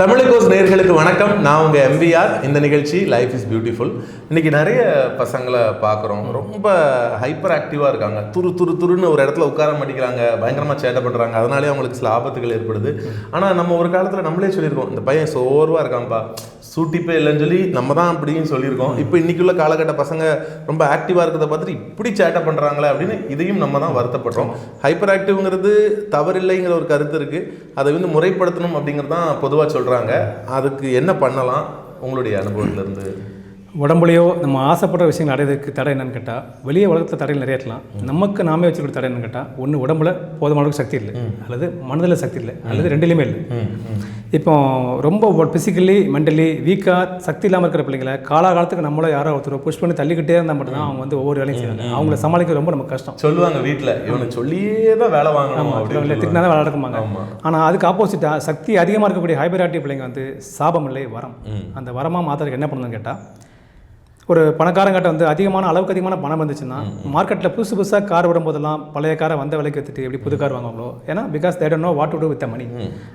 தமிழகோஸ் நேர்களுக்கு வணக்கம். நான் உங்கள் எம்பிஆர் இந்த நிகழ்ச்சி லைஃப் இஸ் பியூட்டிஃபுல் இன்றைக்கி நிறைய பசங்களை பார்க்குறோம். ரொம்ப ஹைப்பர் ஆக்டிவாக இருக்காங்க. துரு துரு துருன்னு ஒரு இடத்துல உட்கார மாட்டேங்கிறாங்க. பயங்கரமாக சேட்டை பண்ணுறாங்க அதனாலே அவங்களுக்கு சில ஆபத்துகள் ஏற்படுது. ஆனால் நம்ம ஒரு காலத்தில் நம்மளே சொல்லியிருக்கோம். இந்த பையன் சோர்வாக இருக்கான்ப்பா. சூட்டிப்பே இல்லைன்னு சொல்லி நம்ம தான் அப்படின்னு சொல்லியிருக்கோம். இப்போ இன்னைக்குள்ள காலகட்ட பசங்க ரொம்ப ஆக்டிவாக இருக்கிறத பார்த்துட்டு இப்படி சேட்டை பண்ணுறாங்களே அப்படின்னு இதையும் நம்ம தான் வருத்தப்படுறோம். ஹைப்பர் ஆக்டிவ்ங்கிறது தவறில்லைங்கிற ஒரு கருத்து இருக்குது அதை வந்து முறைப்படுத்தணும் அப்படிங்கிறது தான் பொதுவாக சொல்கிறாங்க அதுக்கு என்ன பண்ணலாம்? உங்களுடைய அனுபவத்திலேருந்து. உடம்புலையோ நம்ம ஆசைப்படுற விஷயங்கள் அடையறதுக்கு தடை என்னன்னு கேட்டால் வெளியே உலகத்தில் தடைகள் நிறைய இருக்கலாம். நமக்கு நாமே வச்சுக்கிற தடை என்னன்னு கேட்டால் ஒன்று உடம்புல போதுமான அளவுக்கு சக்தி இல்லை. அல்லது மனதில் சக்தி இல்லை. அல்லது ரெண்டுலேயுமே இல்லை. இப்போ ரொம்ப ஃபிசிக்கலி மென்டலி வீக்காக சக்தி இல்லாமல் இருக்கிற பிள்ளைங்களை காலாகாலத்துக்கு நம்மள யாரோ ஒருத்தர் புஷ் பண்ணி தள்ளிக்கிட்டே இருந்தால் மட்டும்தான் அவங்க வந்து ஒவ்வொரு வேலையும் செய்வாங்க. அவங்கள சமாளிக்க ரொம்ப நமக்கு கஷ்டம். சொல்லுவாங்க வீட்டில் இவனுக்கு சொல்லியே தான் வேலை வாங்கணும் இல்லை திட்டினா தான் விளையாடுக்குமாங்க ஆமா. ஆனால் அதுக்கு ஆப்போசிட்டாக சக்தி அதிகமாக இருக்கக்கூடிய ஹைபராட்டி பிள்ளைங்க வந்து சாபம் இல்லை வரம் அந்த வரமாக மாற்றுறதுக்கு என்ன பண்ணணும்னு கேட்டால் ஒரு பணக்காரங்கிட்ட வந்து அதிகமான அளவுக்கு அதிகமான பணம் வந்துச்சுன்னா மார்க்கெட்டில் புதுசு புதுசாக கார் விடும்போதெல்லாம் பழைய காரை வந்த விலைக்கு வித்துட்டு எப்படி புது கார் வாங்குவாங்களோ ஏன்னா because that no what to do with money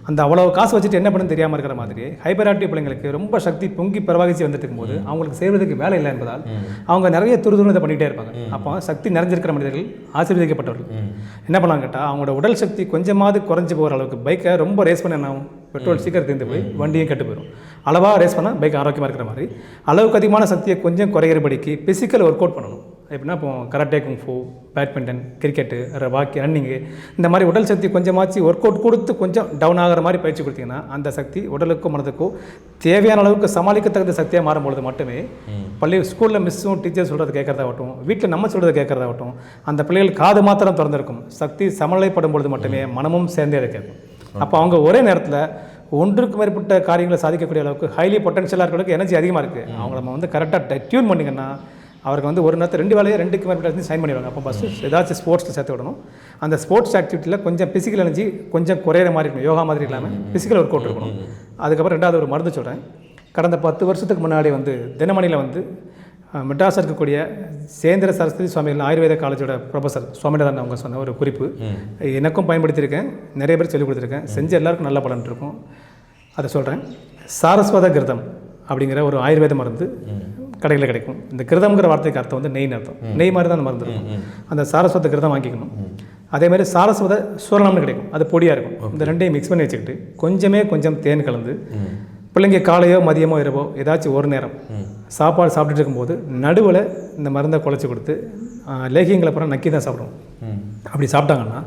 அந்த அவ்வளோ காசு வச்சுட்டு என்ன பண்ணு தெரியாமல் இருக்கிற மாதிரி ஹைபராட்டி பிள்ளைங்களுக்கு ரொம்ப சக்தி பொங்கி பிரவாகிச்சு வந்துட்டு இருக்கும்போது அவங்களுக்கு செய்வதற்கு வேலை இல்லை என்பதால் அவங்க நிறைய துரு இதை பண்ணிகிட்டே இருப்பாங்க. அப்போ சக்தி நிறைஞ்சிருக்கிற மனிதர்கள் ஆசீர்வதிக்கப்பட்டவர்கள். என்ன பண்ணலாம் கேட்டால் அவங்களோட உடல் சக்தி கொஞ்சமாவது குறைஞ்சு போகிற அளவுக்கு பைக்கை ரொம்ப ரேஸ் பண்ண என்ன பெட்ரோல் சீக்கிரம் தீர்ந்து போய் வண்டியும் கெட்டு போயிடும் அளவாக ரேஸ் பண்ணால் பைக் ஆரோக்கியமாக இருக்கிற மாதிரி. அளவுக்கு அதிகமான சக்தியை கொஞ்சம் குறைகிறபடிக்கு பிசிக்கல் ஒர்க் அவுட் பண்ணணும். எப்படின்னா இப்போ karate kung fu badminton cricket walkie running இந்த மாதிரி உடல் சக்தி கொஞ்சமாச்சு ஒர்க் அவுட் கொடுத்து கொஞ்சம் டவுன் ஆகிற மாதிரி பயிற்சி கொடுத்தீங்கன்னா அந்த சக்தி உடலுக்கும் மனதுக்கும் தேவையான அளவுக்கு சமாளிக்கத்தகுந்த சக்தியாக மாறும்பொழுது மட்டுமே பள்ளி ஸ்கூலில் மிஸ்ஸும் டீச்சர் சொல்கிறது கேட்குறதாகட்டும் வீட்டில் நம்ம சொல்கிறது கேட்குறதாகட்டும் அந்த பிள்ளைகள் காது மாத்திரம் திறந்திருக்கும். சக்தி சமநிலைப்படும் பொழுது மட்டுமே மனமும் சேர்ந்தே அதை கேட்கும் அப்போ அவங்க ஒரே நேரத்தில் ஒன்றுக்கு மேற்பட்ட காரியங்களை சாதிக்கக்கூடிய அளவுக்கு ஹைலி பொட்டன்ஷியலாக இருக்கிறவங்களுக்கு எனர்ஜி அதிகமாக இருக்குது அவங்கள நம்ம வந்து கரெக்டாக டியூன் பண்ணிங்கன்னா அவருக்கு வந்து ஒரு நேரத்தில் ரெண்டு வேலையை ரெண்டுக்கு மேற்பட்ட சைன் பண்ணிடுவாங்க. அப்போ ஃபஸ்ட்டு ஏதாச்சும் ஸ்போர்ட்ஸில் சேர்த்து விடணும். அந்த ஸ்போர்ட்ஸ் ஆக்டிவிட்டியில் கொஞ்சம் ஃபிசிக்கல் எனர்ஜி கொஞ்சம் குறையிற மாதிரி இருக்கணும். யோகா மாதிரி இல்லாமல் ஃபிசிக்கல் ஒர்க் அவுட் இருக்கணும். அதுக்கப்புறம் ரெண்டாவது ஒரு மருந்து சொல்கிறேன் கடந்த பத்து வருஷத்துக்கு முன்னாடி வந்து தினமணியில் வந்து அஹ், மெட்ராஸ் இருக்கக்கூடிய சேந்திர சரஸ்வதி சுவாமிகள் ஆயுர்வேத காலேஜோட ப்ரொஃபசர் சுவாமிநாதன் அவங்க சொன்ன ஒரு குறிப்பு. எனக்கும் பயன்படுத்தியிருக்கேன். நிறைய பேர் சொல்லிக் கொடுத்துருக்கேன். செஞ்ச எல்லாருக்கும் நல்ல பலன் இருக்கும். அதை சொல்கிறேன் சாரஸ்வத கிருதம் அப்படிங்கிற ஒரு ஆயுர்வேத மருந்து கடையில் கிடைக்கும். இந்த கிருதம்ங்கிற வார்த்தைக்கு அர்த்தம் வந்து நெய்னு அர்த்தம். நெய் மாதிரி தான் மருந்து இருக்கும். அந்த சாரஸ்வத கிருதம் வாங்கிக்கணும். அதே மாதிரி சாரஸ்வத சூரணம்னு கிடைக்கும். அது பொடியாக இருக்கும். இந்த ரெண்டையும் மிக்ஸ் பண்ணி வச்சுக்கிட்டு கொஞ்சமே கொஞ்சம் தேன் கலந்து பிள்ளைங்க காலையோ மதியமோ இரவோ ஏதாச்சும் ஒரு நேரம் சாப்பாடு சாப்பிட்டுட்டு இருக்கும்போது நடுவில் இந்த மருந்தை குழச்சி கொடுத்து லேகியங்களை அப்புறம் நக்கி தான் சாப்பிடுவோம் அப்படி சாப்பிட்டாங்கன்னா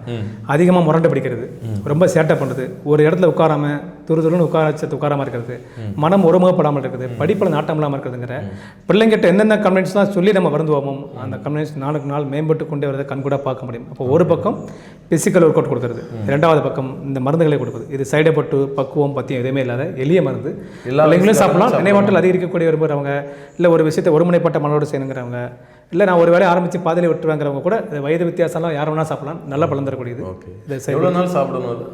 அதிகமாக முரண்டை பிடிக்கிறது. ரொம்ப சேட்டை பண்ணுறது ஒரு இடத்துல உட்காராம துரு துருன்னு உட்கார வச்சு உட்காராம இருக்கிறது. மனம் ஒருமுகப்படாமல் இருக்குது. படிப்பில் நாட்டம் இல்லாமல் இருக்கிறதுங்கிற பிள்ளைங்கிட்ட என்னென்ன கம்ப்ளைண்ட்ஸ்லாம் சொல்லி நம்ம வருந்துவோமோ அந்த கம்ப்ளைண்ட்ஸ் நாளுக்கு நாள் மேம்பட்டு கொண்டே வரதை கண்கூட பார்க்க முடியும். அப்போ ஒரு பக்கம் பிசிக்கல் ஒர்க் அவுட் கொடுக்குறது ரெண்டாவது பக்கம் இந்த மருந்துகளை கொடுக்குது இது சைடு எஃபெக்ட் பக்குவம் பற்றியும் எதுவுமே இல்லாத எளிய மருந்து. எல்லா பிள்ளைங்களும் சாப்பிடலாம். நினைவாற்றல் அதிகரிக்கக்கூடிய விரும்புகிறவங்க இல்லை ஒரு விஷயத்தை ஒருமுனைப்பட்ட மனோடு செய்யணுங்கிறவங்க இல்லை நான் ஒரு வேலையை ஆரம்பித்து பாதியிலே விட்டுருவாங்கிறவங்க கூட வயது வித்தியாசம்லாம் யார் வேணால் சாப்பிடலாம். நல்ல பலன் தரக்கூடியது. ஓகே. இது. எவ்வளோ நாள் சாப்பிடணும்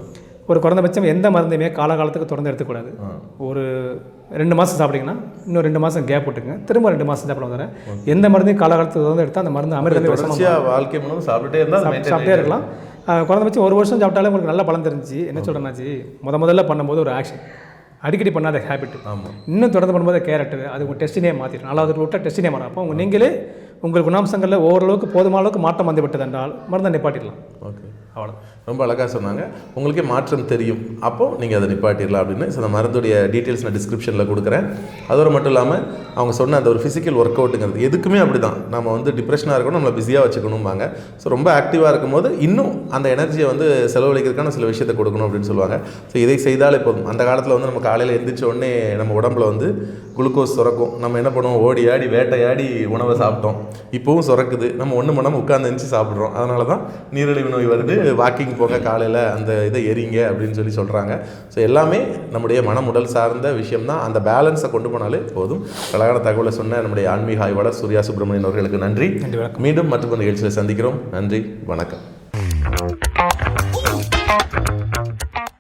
ஒரு குறைந்தபட்சம் எந்த மருந்தையுமே காலகாலத்துக்கு தொடர்ந்து எடுத்துக்கூடாது. ஒரு ரெண்டு மாதம் சாப்பிட்டீங்கன்னா இன்னும் ரெண்டு மாதம் கேப் விட்டுங்க திரும்ப ரெண்டு மாதம் சாப்பிட வர எந்த மருந்தையும் காலகாலத்துக்கு தொடர்ந்து எடுத்தால் அந்த மருந்து தொடர்ச்சியாக வாழ்க்கை முழுவதும் சாப்பிட்டுட்டே இருந்தால் சாப்பிட்டு- சாப்பிட்டே இருக்கலாம். குறைந்தபட்சம் ஒரு வருஷம் சாப்பிட்டாலே உங்களுக்கு நல்ல பலன் தெரிஞ்சு என்ன சொல்கிறேன்னாச்சு முத முதல்ல பண்ணும்போது ஒரு ஆக்ஷன் அடிக்கடி பண்ணாத ஹேபிட் இன்னும் தொடர்ந்து பண்ணும்போது கேரட்டு அது உங்கள் டெஸ்டினே மாற்றிடும் நாலாவது விட்டால் டெஸ்டினே மாறும். அப்போ உங்கள் நீங்களே உங்கள் குணாம்சங்களில் ஓரளவுக்கு போதுமான அளவுக்கு மாற்றம் வந்துவிட்டது என்றால் மருந்தை நிப்பாட்டிடலாம் ஓகே. அவ்வளோ ரொம்ப அழகாக சொன்னாங்க. உங்களுக்கே மாற்றம் தெரியும். அப்போது நீங்கள் அதை நிப்பாட்டிடலாம் அப்படின்னு. ஸோ அந்த மருந்துடைய டீட்டெயில்ஸ் நான் டிஸ்கிரிப்ஷனில் கொடுக்குறேன். அதோடு மட்டும் இல்லாமல் அவங்க சொன்ன அந்த ஒரு ஃபிசிக்கல் ஒர்க் அவுட்டுங்கிறது எதுக்குமே அப்படி தான் நம்ம வந்து டிப்ரெஷனாக இருக்கணும் நம்மளை பிஸியாக வச்சுக்கணும்பாங்க. ஸோ ரொம்ப ஆக்டிவாக இருக்கும்போது இன்னும் அந்த எனர்ஜியை வந்து செலவழிக்கிறதுக்கான சில விஷயத்தை கொடுக்கணும் அப்படின்னு சொல்லுவாங்க. ஸோ இதை செய்தாலே போதும். அந்த காலத்தில் வந்து நம்ம காலையில் எந்திரிச்ச உடனே நம்ம உடம்புல வந்து குளுக்கோஸ் சுரக்கும். நம்ம என்ன பண்ணுவோம்? ஓடி ஆடி வேட்டையாடி உணவை சாப்பிட்டோம். இப்போவும் சுரக்குது. நம்ம ஒன்று பண்ணாமல் உட்காந்து எழுந்துச்சு சாப்பிட்றோம். அதனால தான் நீரிழிவு நோய் வருது. வாக்கிங் போங்க காலையில் அந்த இதை எரிங்க அப்படின்னு சொல்லி சொல்கிறாங்க ஸோ எல்லாமே நம்முடைய மனம் உடல் சார்ந்த விஷயம் தான் அந்த பேலன்ஸை கொண்டு போனாலே போதும். அழகான தகவலை சொன்ன நம்முடைய ஆன்மீக ஆய்வாளர் சூர்யா சுப்பிரமணியன் அவர்களுக்கு நன்றி. மீண்டும் மற்றொரு நிகழ்ச்சியில் சந்திக்கிறோம். நன்றி வணக்கம்.